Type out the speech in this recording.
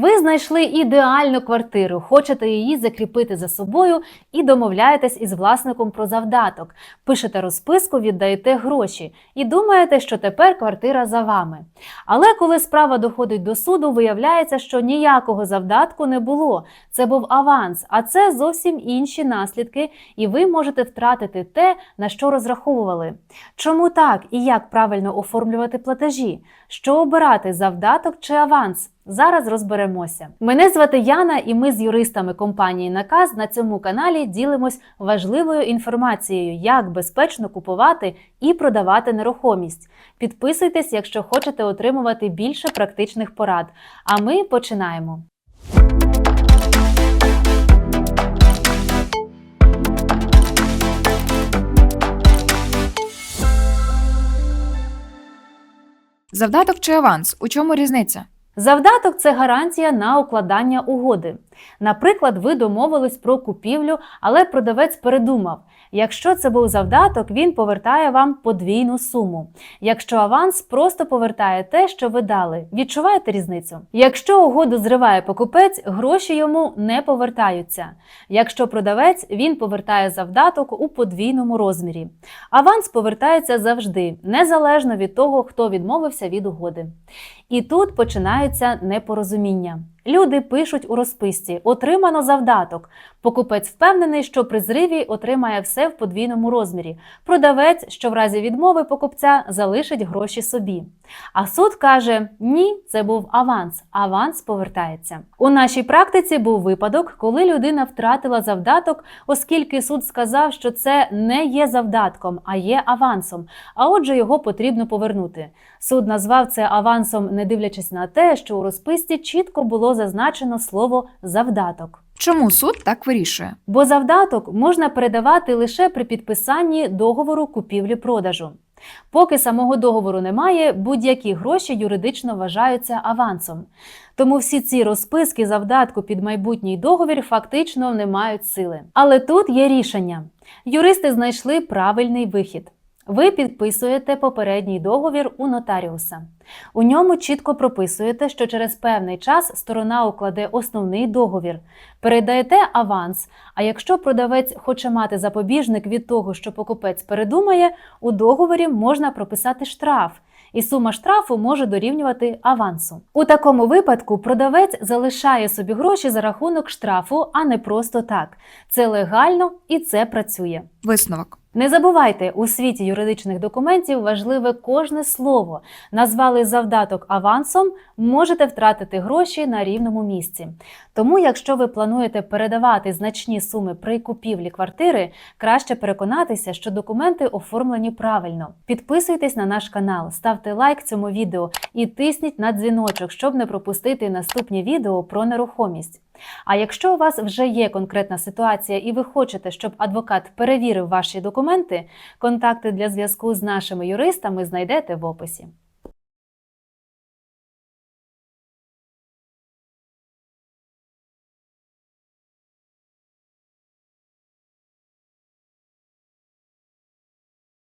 Ви знайшли ідеальну квартиру, хочете її закріпити за собою і домовляєтесь із власником про завдаток. Пишете розписку, віддаєте гроші і думаєте, що тепер квартира за вами. Але коли справа доходить до суду, виявляється, що ніякого завдатку не було. Це був аванс, а це зовсім інші наслідки, і ви можете втратити те, на що розраховували. Чому так і як правильно оформлювати платежі? Що обирати завдаток чи аванс? Зараз розберемося. Мене звати Яна, і ми з юристами компанії Наказ на цьому каналі ділимось важливою інформацією, як безпечно купувати і продавати нерухомість. Підписуйтесь, якщо хочете отримувати більше практичних порад. А ми починаємо. Завдаток чи аванс? У чому різниця? Завдаток це гарантія на укладання угоди. Наприклад, ви домовились про купівлю, але продавець передумав. Якщо це був завдаток, він повертає вам подвійну суму. Якщо аванс просто повертає те, що ви дали. Відчуваєте різницю? Якщо угоду зриває покупець, гроші йому не повертаються. Якщо продавець, він повертає завдаток у подвійному розмірі. Аванс повертається завжди, незалежно від того, хто відмовився від угоди. І тут починаються непорозуміння. Люди пишуть у розписці отримано завдаток. Покупець впевнений, що при зриві отримає все в подвійному розмірі. Продавець, що в разі відмови покупця залишить гроші собі. А суд каже: ні, це був аванс. Аванс повертається. У нашій практиці був випадок, коли людина втратила завдаток, оскільки суд сказав, що це не є завдатком, а є авансом. А отже, його потрібно повернути. Суд назвав це авансом, не дивлячись на те, що у розписці чітко було зазначено слово завдаток. Чому суд так вирішує? Бо завдаток можна передавати лише при підписанні договору купівлі-продажу. Поки самого договору немає, будь-які гроші юридично вважаються авансом. Тому всі ці розписки завдатку під майбутній договір фактично не мають сили. Але тут є рішення. Юристи знайшли правильний вихід. Ви підписуєте попередній договір у нотаріуса. У ньому чітко прописуєте, що через певний час сторона укладе основний договір, передаєте аванс. А якщо продавець хоче мати запобіжник від того, що покупець передумає, у договорі можна прописати штраф. І сума штрафу може дорівнювати авансу. У такому випадку продавець залишає собі гроші за рахунок штрафу, а не просто так. Це легально і це працює. Висновок. Не забувайте, у світі юридичних документів важливе кожне слово. Назвали завдаток авансом, можете втратити гроші на рівному місці. Тому, якщо ви плануєте передавати значні суми при купівлі квартири, краще переконатися, що документи оформлені правильно. Підписуйтесь на наш канал, ставте лайк цьому відео і тисніть на дзвіночок, щоб не пропустити наступні відео про нерухомість. А якщо у вас вже є конкретна ситуація і ви хочете, щоб адвокат перевірив ваші документи, контакти для зв'язку з нашими юристами знайдете в описі.